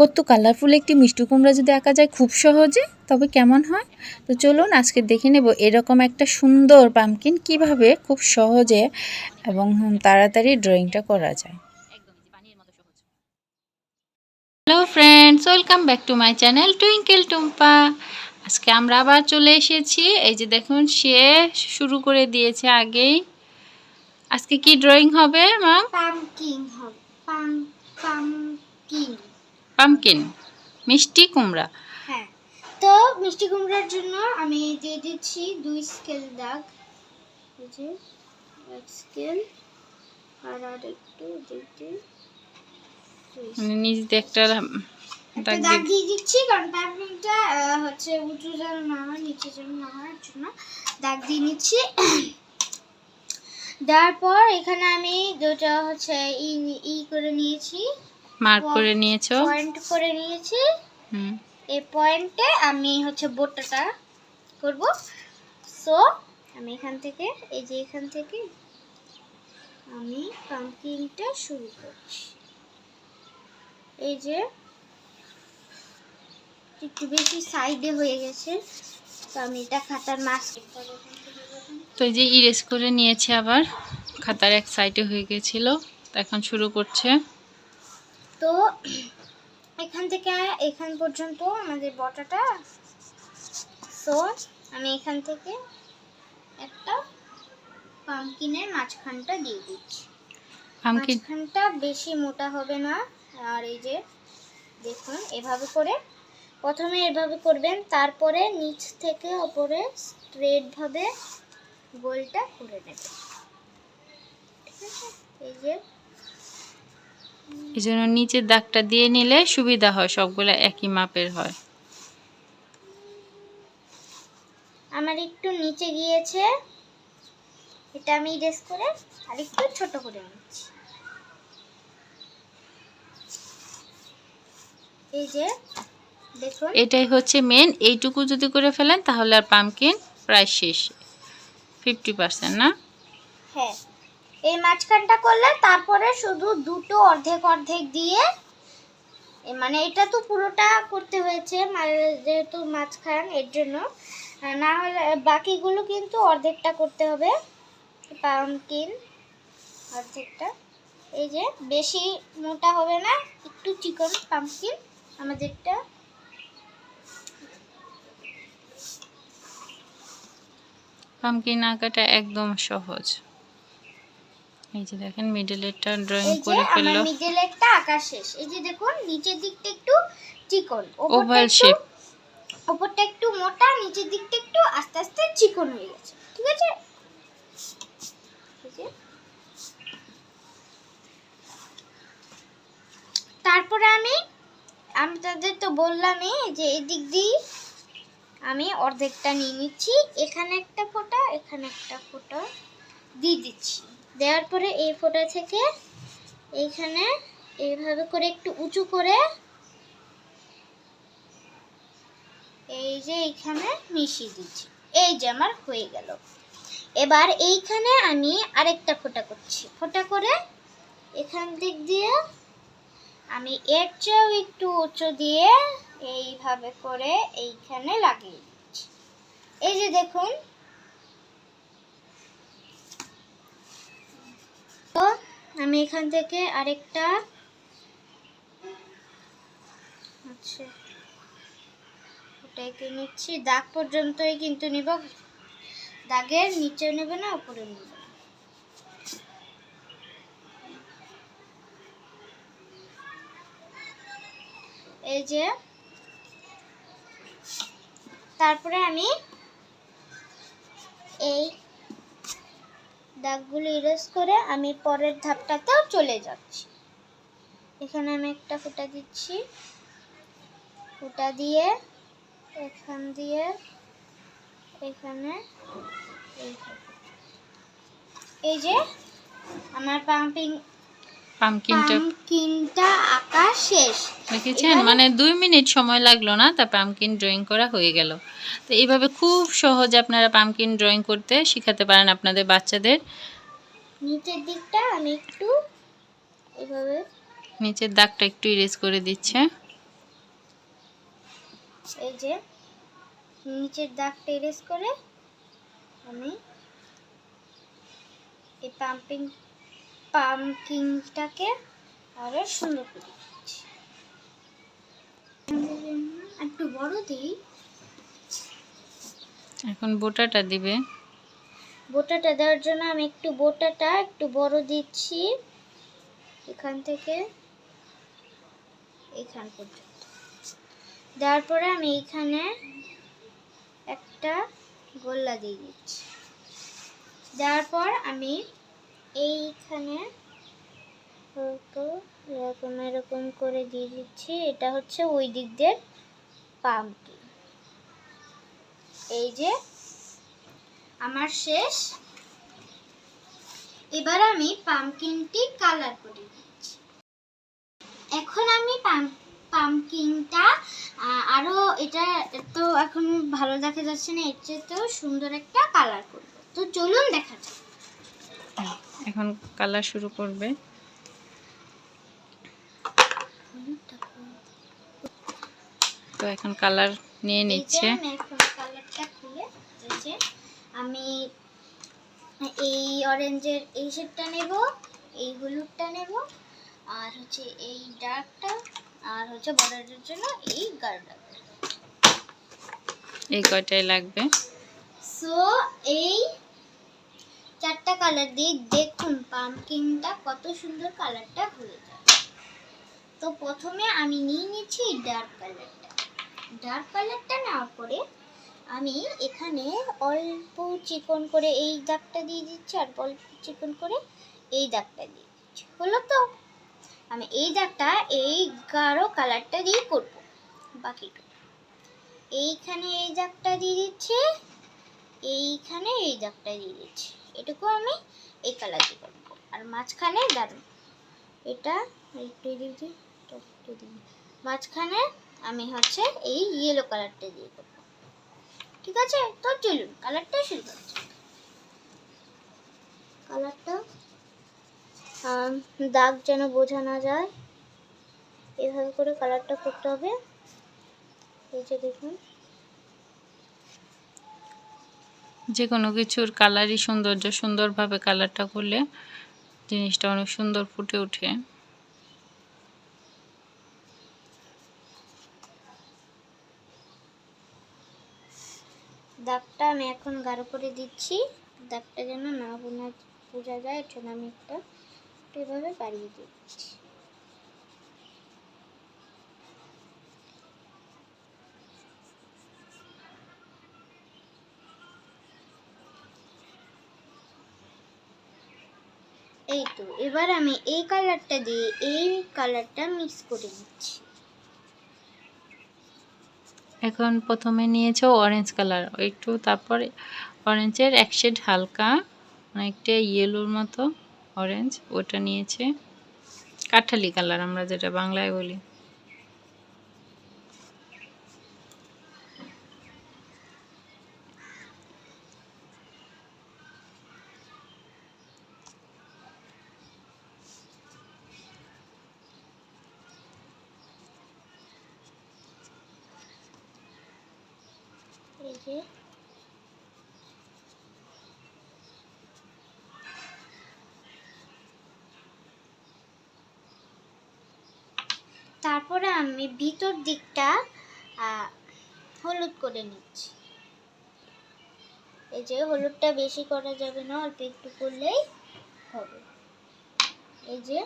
কত কালারফুল একটি মিষ্টি কুমড়া যদি আঁকা যায় খুব সহজে তবে কেমন হয়? তো চলুন আজকে দেখে নেব এরকম একটা সুন্দর পামকিন কীভাবে খুব সহজে এবং তাড়াতাড়ি ড্রয়িংটা করা যায়। Hello friends welcome back to my channel Twinkle Tumpa আজকে আমরা আবার চলে এসেছি। এই যে দেখুন সে শুরু করে দিয়েছে আগেই। আজকে কি ড্রয়িং হবে ম্যাম পামকিন হবে। পাম পামকিন পামকিন মিষ্টি কুমড়া। হ্যাঁ। তো মিষ্টি কুমড়ার জন্য আমি দিয়ে দিচ্ছি দুই স্কেল দাগ। এক স্কেল আর আর একটু দিতে। মানে নিচ দিয়ে একটা একটা দাগ দিয়ে- দিয়ে দিচ্ছি কারণ পামকিনটা হচ্ছে উঁচু যেন না হয় নিচে যেন না হওয়ার জন্য দাগ দিয়ে নিচ্ছি। দেওয়ার পর এখানে আমি দুটো হচ্ছে ই ই করে নিয়েছি। মার্ক করে নিয়েছো? পয়েন্ট করে নিয়েছি। হুম। এই পয়েন্টে আমি হচ্ছে বোটটা করব। সো আমি এখান থেকে এই যে এখান থেকে আমি পাম্পকিনটা শুরু করছি। এই যে একটু বেশি সাইডে হয়ে গেছে তো আমি এটা খাতার মাছ তো এই যে ইরেজ করে নিয়েছে আবার খাতার এক সাইডে হয়ে গেছিল তো এখন শুরু করছে। তো এখান থেকে এখান পর্যন্ত আমাদের বটাটা। সো আমি এখান থেকে একটা পামকিনের মাঝখানটা দিয়ে দিচ্ছি। মাঝখানটা বেশি মোটা হবে না। আর এই যে দেখুন এভাবে করে প্রথমে এভাবে করবেন তারপরে নিচ থেকে ওপরে স্ট্রেট ভাবে গোলটা করে নেবেন। ঠিক আছে? এই যে এই জন্য নিচের দাগটা দিয়ে নিলে সুবিধা হয় সবগুলো একই মাপের হয়। আমার একটু নিচে গিয়েছে। এটা আমি ইরেজ করে আর একটু ছোট করে নিচ্ছি। এই যে দেখুন। এটাই হচ্ছে মেন এইটুকু যদি করে ফেলেন তাহলে আর পামকিন প্রায় শেষ ফিফটি পার্সেন্ট না? হ্যাঁ। এই মাঝখানটা করলে তারপরে শুধু দুটো অর্ধেক অর্ধেক দিয়ে মানে এটা তো পুরোটা করতে হয়েছে যেহেতু মাঝখান, এর জন্য। না হলে বাকিগুলো কিন্তু অর্ধেকটা করতে হবে পামকিন অর্ধেকটা। এই যে, বেশি মোটা হবে না, একটু চিকন পামকিন আমাদেরটা। পামকিন আঁকাটা একদম সহজ। এই যে দেখেন মিডলেরটা ড্রয়িং করে ফেলল। মিডল একটা আঁকা শেষ। এই যে দেখুন নিচের দিকটা একটু চিকন ওভাল শেপ ওপরটা একটু মোটা নিচের দিকটা একটু আস্তে আস্তে চিকন হয়ে গেছে। ঠিক আছে? তারপরে আমি আমি তাদের তো বললামই যে এদিক দিক দিয়ে আমি অর্ধেকটা নিয়ে নিচ্ছি এখানে একটা ফোঁটা এখানে একটা ফোঁটা দিয়ে দিচ্ছি। দেওয়ার পরে এই ফোঁটা থেকে এইখানে এইভাবে করে একটু উঁচু করে এই যে এইখানে মিশিয়ে দিচ্ছি। এই যে আমার হয়ে গেল। এবার এইখানে আমি আরেকটা ফোঁটা করছি। ফোঁটা করে এখান দিক দিয়ে আমি এর চেয়েও একটু উঁচু দিয়ে এইভাবে করে এইখানে লাগিয়ে দিচ্ছি। এই যে দেখুন আমি এখান থেকে আরেকটা আচ্ছা ওটাকে নিচ্ছি। দাগ পর্যন্তই কিন্তু নিব। দাগের নিচে নেবে না, উপরে নেবে। এই যে, তারপরে আমি এই দাগগুলো ইরেজ করে আমি পরের ধাপটাতেও চলে যাচ্ছি এখানে আমি একটা ফুটা দিচ্ছি ফুটা দিয়ে এখান দিয়ে এখানে। এই যে আমার পাম্পিং পামকিনটা পাম্পকিনটা আঁকা শেষ। দেখেছেন? মানে দুই মিনিট সময় লাগল না তা পামকিন ড্রয়িং করা হয়ে গেল। তো এইভাবে খুব সহজে আপনারা পামকিন ড্রয়িং করতে শেখাতে পারেন আপনাদের বাচ্চাদের। নিচের দিকটা আমি একটু এভাবে নিচের দাগটা একটু ইরেজ করে দিচ্ছে। এই যে নিচের দাগটা এরেস করে আমি এই পাম্পিং পাম্পকিংটাকে আরও সুন্দর করে দিচ্ছি। একটু বড় দিই। এখন বোটাটা দিবে। বোটাটা দেওয়ার জন্য আমি একটু বোটাটা একটু বড় দিচ্ছি। এখান থেকে এখান পর্যন্ত। দেওয়ার পরে আমি এইখানে একটা গোল্লা দিয়ে দিচ্ছি। দেওয়ার পর আমি এইখানে হয়তো এরকম এরকম করে দিয়ে দিচ্ছি। এটা হচ্ছে ওই দিক দিয়ে পাম্পটি। এই যে আমার শেষ। এবার আমি পামকিনটি কালার করে দিচ্ছি এখন আমি পামকিনটা আরও এটা তো এখন ভালো দেখা যাচ্ছে না, এর চেয়ে তো সুন্দর একটা কালার করব। তো চলুন দেখা যাক। এখন কালার শুরু করবে। তো এখন কালার নিয়ে নিচ্ছে। আমি এই অরেঞ্জের এই শেডটা নেব এই হলুদটা নেব আর হচ্ছে এই ডার্কটা আর হচ্ছে বর্ডারের জন্য এই গাঢ়টা। এই কয়টাই লাগবে? সো এই চারটা কালার দিয়ে দেখুন পাম্পকিনটা কত সুন্দর কালারটা হয়ে যায় তো প্রথমে আমি নিয়ে নিচ্ছি ডার্ক কালারটা ডার্ক কালারটা নেওয়ার পরে আমি এখানে অল্প চিকন করে এই দাগটা দিয়ে দিচ্ছি আর অল্প চিকন করে এই দাগটা দিয়ে দিচ্ছি। হলো তো? আমি এই দাগটা এই গাঢ় কালারটা দিয়ে করব, বাকিটা। এইখানে এই দাগটা দিয়ে দিচ্ছি, এইখানে এই দাগটা দিয়ে দিচ্ছি। এটুকু আমি এই কালার দিয়ে করব। আর মাঝখানে দারুণ এটা একটু। মাঝখানে আমি হচ্ছে এই ইয়েলো কালারটা দিয়ে করব। ঠিক আছে? তো চলুন কালারটা শুরু করছি কালারটা দাগ যেন বোঝা না যায়। এভাবে করে কালারটা করতে হবে। এই যে দেখুন। যে কোনো কিছুর কালারই সৌন্দর্য, সুন্দরভাবে কালারটা করলে জিনিসটা অনেক সুন্দর ফুটে ওঠে। দাগটা আমি এখন গাঢ় করে দিচ্ছি। দাগটা যেন না বোনা, বোঝা যায়, এর আমি একটা এভাবে বাড়িয়ে দিচ্ছি। এই তো এবার আমি এই কালারটা দিয়ে এই কালারটা মিক্স করে দিচ্ছি এখন প্রথমে নিয়েছো অরেঞ্জ কালার একটু তারপর অরেঞ্জের এক শেড হালকা, অনেকটা ইয়েলোর মতো অরেঞ্জ ওটা নিয়েছে কাঠালি কালার আমরা যেটা বাংলায় বলি। এই তারপরে আমি ভিতর দিকটা হলুদ করে নিচ্ছি। এই যে হলুদটা বেশি করা যাবে না, অল্প একটু করলেই হবে। এই যে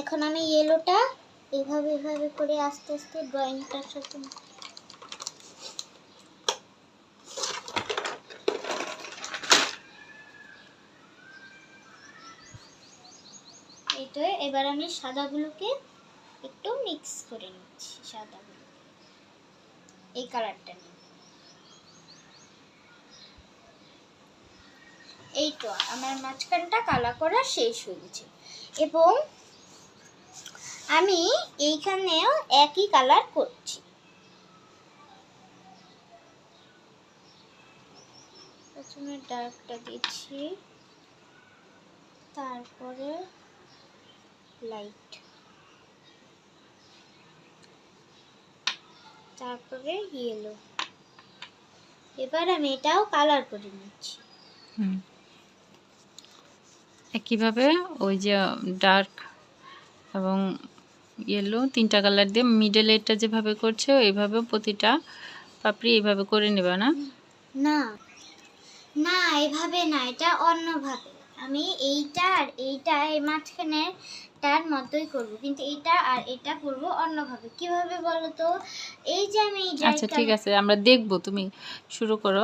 এখন আমি ইয়েলোটা এভাবে এভাবে করে আস্তে আস্তে ড্রয়িংটার সাথে এবার আমি সাদাগুলোকে একটু মিক্স করে নিচ্ছি, সাদাগুলো। এই কালারটা নিয়ে। এই তো আমার মাঝখানটা কালা করা শেষ হয়ে গেছে। এবং আমি এইখানেও একই কালার করছি। প্রথমে ডার্কটা দিচ্ছি, তারপরে লাইট তারপরে ইয়েলো এবার আমি এটাও কালার করে নিচ্ছি। একইভাবে ওই যে ডার্ক এবং ইয়েলো তিনটা কালার দিয়ে মিডল এরটা যেভাবে করছে ওইভাবে প্রতিটা পাপড়ি এইভাবে করে নেবে না? না না এভাবে না এটা অন্যভাবে। আমি এইটা আর এইটা এই মাঝখানে তার মতোই করব কিন্তু এইটা আর এটা করব অন্যভাবে। কীভাবে বলো তো? এই যে আমি আচ্ছা ঠিক আছে আমরা দেখব তুমি শুরু করো।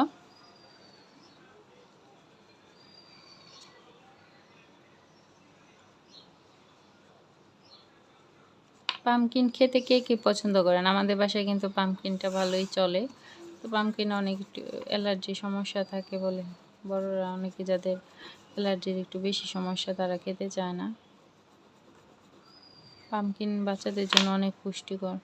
পামকিন খেতে কে কে পছন্দ করেন? আমাদের বাসায় কিন্তু পামকিনটা ভালোই চলে। তো পামকিন অনেক অ্যালার্জি সমস্যা থাকে বলে। বড়রা অনেকে যাদের অ্যালার্জির একটু বেশি সমস্যা তারা খেতে চায় না। পামকিন বাচ্চাদের জন্য অনেক পুষ্টিকর।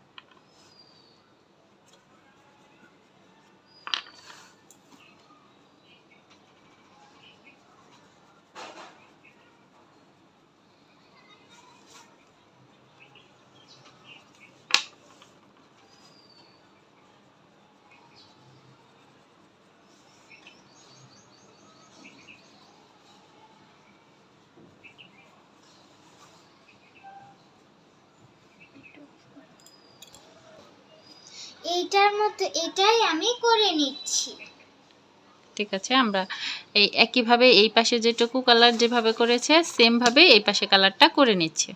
এইটার মতো এটাই আমি করে নিচ্ছি। ঠিক আছে আমরা এই একইভাবে এই পাশে যেটুকু কালার যেভাবে করেছে সেম ভাবে এই পাশে কালারটা করে নিচ্ছে।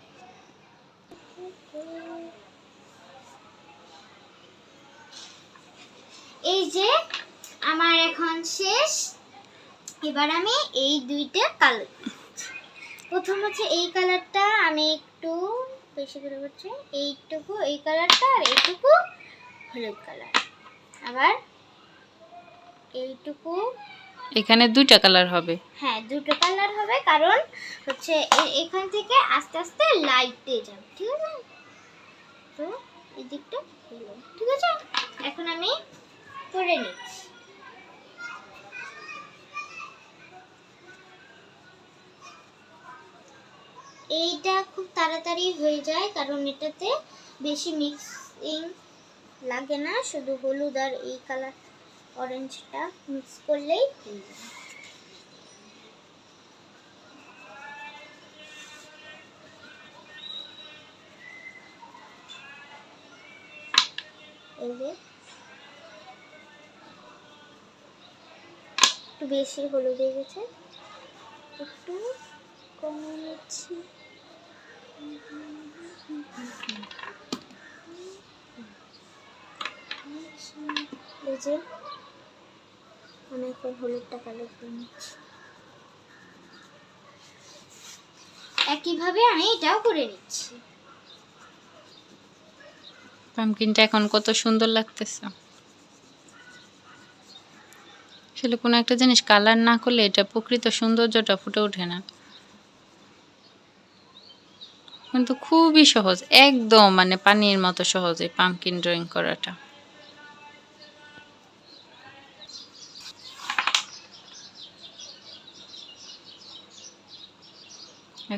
এই যে আমার এখন শেষ এবার আমি এই দুইটা কালার প্রথম হচ্ছে এই কালারটা আমি একটু বেশি করে করছি এইটুকু এই কালারটা আর এইটুকু হলুদ কালার। আবার এইটুকু এখানে দুইটা কালার হবে। হ্যাঁ দুটো কালার হবে কারণ হচ্ছে এখান থেকে আস্তে আস্তে লাইট দিয়ে যাবে ঠিক আছে? তো এই দিকটা ঠিক আছে? এখন আমি করে নিচ্ছি। এইটা খুব তাড়াতাড়ি হয়ে যায় কারণ এটাতে বেশি মিক্সিং লাগে না, শুধু হলুদ আর এই কালার অরেঞ্জটা মিক্স করলেই হয়ে যায় এই যে একটু বেশি হলুদ হয়ে গেছে, একটু কমিয়ে নিচ্ছি। যে এখন হলুদটা কালো করে নিচ্ছি। একইভাবে আমি এটাও করে নিচ্ছি। পামকিনটা এখন কত সুন্দর লাগতেছে। আসলে কোনো একটা জিনিস কালার না করলে এটা প্রকৃত সৌন্দর্যটা ফুটে ওঠে না। কিন্তু খুবই সহজ, একদম মানে পানির মতো সহজ এই পামকিন ড্রয়িং করাটা।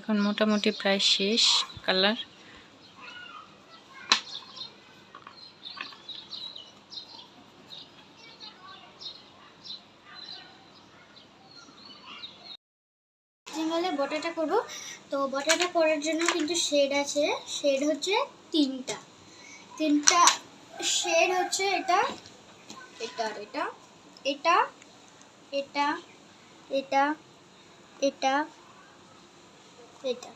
এখন মোটামুটি প্রায় শেষ কালার। বটাটা করব। তো বটাটা করার জন্য কিন্তু শেড আছে। শেড হচ্ছে তিনটা। তিনটা শেড হচ্ছে এটা এটা এটা এটা এটা এটা এটা এটা।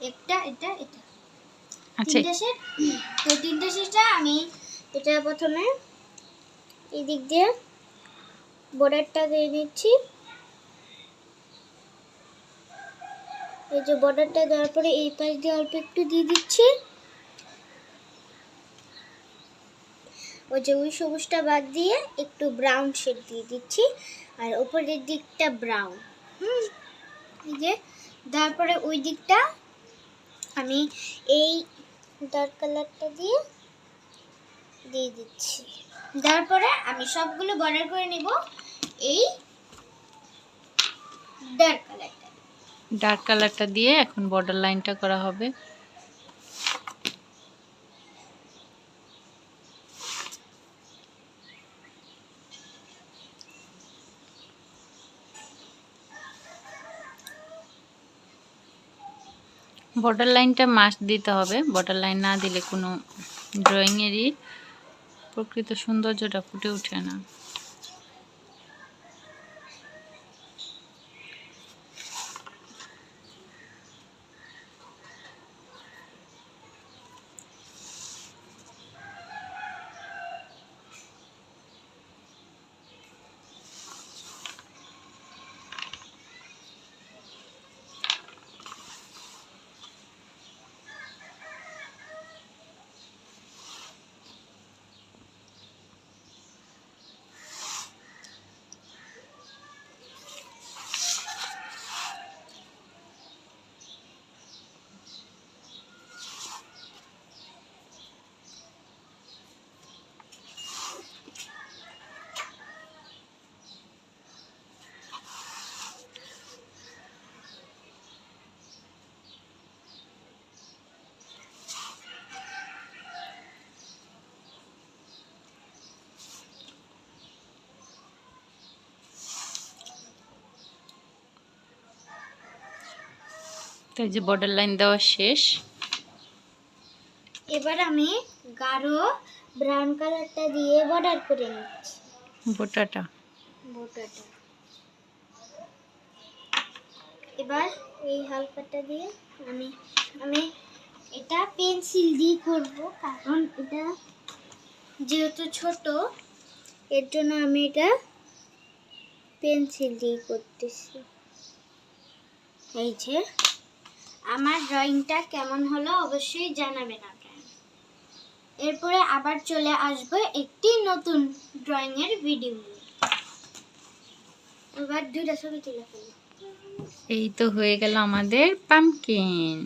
একটা এটা এটা। আচ্ছা। তিনটা শেড তো তিনটা শেডটা আমি এটা প্রথমে এই দিয়ে বর্ডারটা দিয়ে নিচ্ছি। এই যে বর্ডারটা দেওয়ার পরে এই পাশ দিয়ে অল্প একটু দিয়ে দিচ্ছি। ওই যে ওই সবুজটা বাদ দিয়ে একটু ব্রাউন শেড দিয়ে দিচ্ছি। আর উপরের দিকটা ব্রাউন হুম? এই যে তারপরে ওই দিকটা আমি এই ডার্ক কালারটা দিয়ে দিয়ে দিচ্ছি। তারপরে আমি সবগুলো বর্ডার করে নেব এই ডার্ক কালারটা ডার্ক কালারটা দিয়ে এখন বর্ডার লাইনটা করা হবে। বর্ডার লাইনটা মাস্ট দিতে হবে। বর্ডার লাইন না দিলে কোনো ড্রয়িংয়েরই প্রকৃত সৌন্দর্যটা ফুটে ওঠে না। তো এই যে বর্ডার লাইন দেওয়া শেষ। এবার আমি গাঢ় ব্রাউন কালারটা দিয়ে বর্ডার করে নিচ্ছি। বোটাটা। বোটাটা। এবার এই হালকাটা দিয়ে আমি আমি এটা পেন্সিল দিয়ে করব কারণ এটা যেহেতু ছোট এর জন্য আমি এটা পেন্সিল দিয়ে করতেছি। এই যে আমার ড্রয়িংটা কেমন হলো অবশ্যই জানাবেন আপনারা। এরপরে আবার চলে আসব একটি নতুন ড্রয়িংয়ের ভিডিও এবার দুইটা ছবি তুলে ফেলি। এই তো হয়ে গেল আমাদের পামকিন